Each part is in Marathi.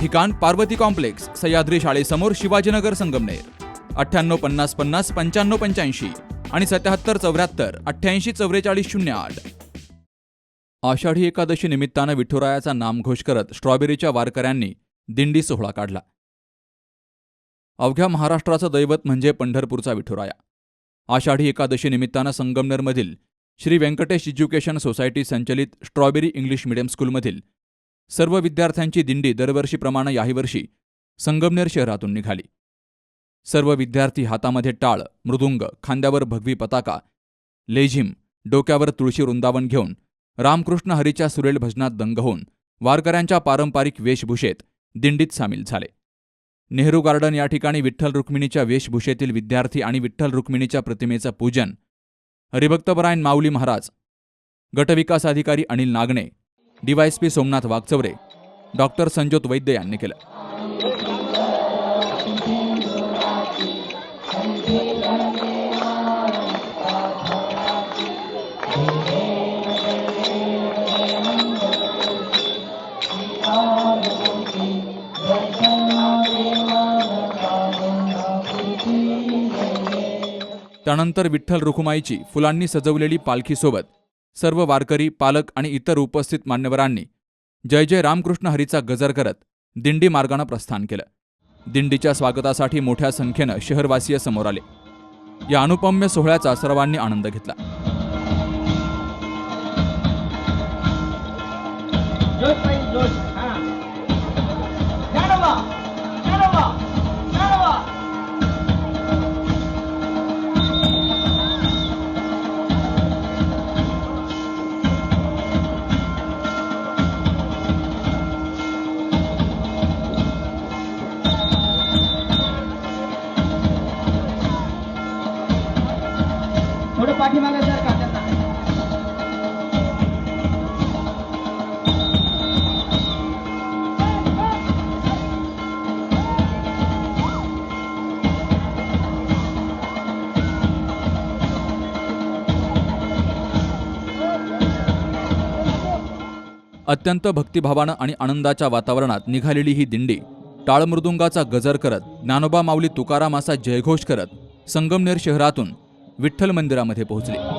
ठिकाण पार्वती कॉम्प्लेक्स सह्याद्री शाळेसमोर शिवाजीनगर संगमनेर. अठ्ठ्याण्णव पन्नास पन्नास पंच्याण्णव पंच्याऐंशी आणि सत्याहत्तर चौऱ्याहत्तर अठ्ठ्याऐंशी चौवेचाळीस शून्य आठ. आषाढी एकादशी निमित्तानं विठुरायाचा नामघोष करत स्ट्रॉबेरीच्या वारकऱ्यांनी दिंडी सोहळा काढला. अवघ्या महाराष्ट्राचं दैवत म्हणजे पंढरपूरचा विठुराया. आषाढी एकादशी निमित्तानं संगमनेरमधील श्री व्यंकटेश एज्युकेशन सोसायटी संचलित स्ट्रॉबेरी इंग्लिश मीडियम स्कूलमधील सर्व विद्यार्थ्यांची दिंडी दरवर्षीप्रमाणे याही वर्षी संगमनेर शहरातून निघाली. सर्व विद्यार्थी हातामध्ये टाळ मृदुंग खांद्यावर भगवी पताका लेझिम डोक्यावर तुळशी वृंदावन घेऊन रामकृष्ण हरीच्या सुरेल भजनात दंग होऊन वारकऱ्यांच्या पारंपरिक वेशभूषेत दिंडीत सामील झाले. नेहरू गार्डन या ठिकाणी विठ्ठल रुक्मिणीच्या वेशभूषेतील विद्यार्थी आणि विठ्ठल रुक्मिणीच्या प्रतिमेचं पूजन हरिभक्तपरायण माऊली महाराज गटविकास अधिकारी अनिल नागणे डीवायएसपी सोमनाथ वागचौरे डॉक्टर संजोत वैद्य यांनी केलं. त्यानंतर विठ्ठल रुखुमाईची फुलांनी सजवलेली पालखीसोबत सर्व वारकरी पालक आणि इतर उपस्थित मान्यवरांनी जय जय रामकृष्ण हरीचा गजर करत दिंडी मार्गानं प्रस्थान केलं. दिंडीच्या स्वागतासाठी मोठ्या संख्येनं शहरवासीय समोर आले. या अनुपम्य सोहळ्याचा सर्वांनी आनंद घेतला. पाठीमागे सर का त्यांना अत्यंत भक्तिभावानं आणि आनंदाच्या वातावरणात निघालेली ही दिंडी टाळमृदुंगाचा गजर करत ज्ञानोबा माऊली तुकारामाचा जयघोष करत संगमनेर शहरातून विठ्ठल मंदिरामध्ये पोहोचले.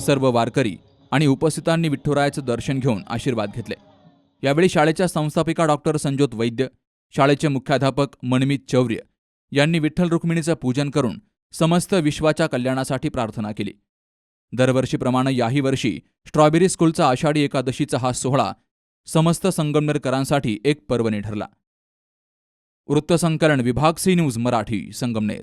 सर्व वारकरी आणि उपस्थितांनी विठ्ठुरायाचं दर्शन घेऊन आशीर्वाद घेतले. यावेळी शाळेच्या संस्थापिका डॉक्टर संजोत वैद्य शाळेचे मुख्याध्यापक मनमित चौर्य यांनी विठ्ठल रुक्मिणीचं पूजन करून समस्त विश्वाच्या कल्याणासाठी प्रार्थना केली. दरवर्षीप्रमाणे याही वर्षी स्ट्रॉबेरी स्कूलचा आषाढी एकादशीचा हा सोहळा समस्त संगमनेरकरांसाठी एक पर्वणी ठरला. वृत्तसंकलन विभाग सी न्यूज मराठी संगमनेर.